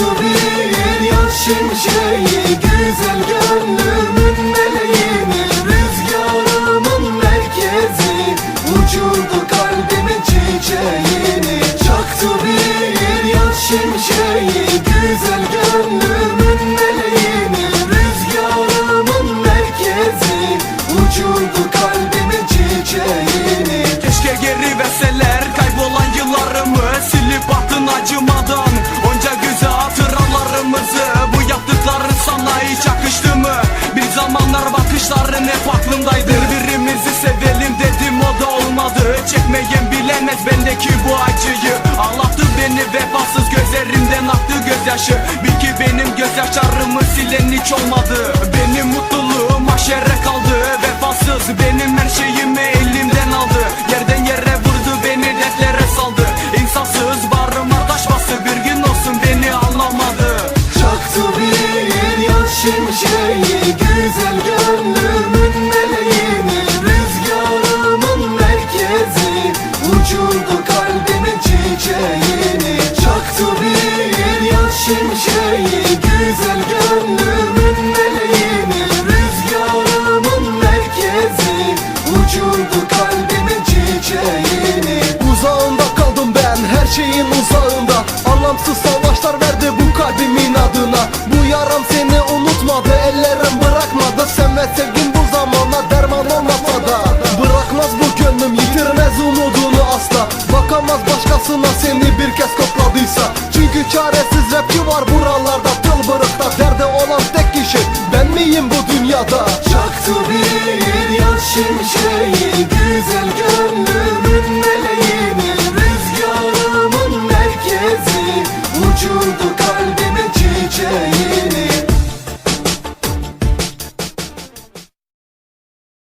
Bir yaz şimşeği Güzel gönlümün meleğini Rüzgarımın merkezi Uçurdu kalbimin çiçeğini. Çaktı bir yaz şimşeği bakışların hep aklımdaydı. Birbirimizi sevelim dedim o da olmadı. Çekmeyen bilemez bendeki bu acıyı. Ağlattı beni vefasız gözlerimden aktı gözyaşı. Bil ki benim gözyaşlarımı silen hiç olmadı. Benim mutluluğum mahşere kaldı. Vefasız benim şeyin uzağında. Anlamsız savaşlar verdi bu kalbimin adına. Bu yaram seni unutmadı ellerim bırakmadı. Sen ve sevgin bu zamana derman olmasa da. Bırakmaz bu gönlüm yitirmez umudunu asla. Bakamaz başkasına seni bir kez kokladıysa. Çünkü çaresiz rapçi var buralarda Tılbırıkta derdi olan tek kişi Ben miyim bu dünyada? Çaktı bir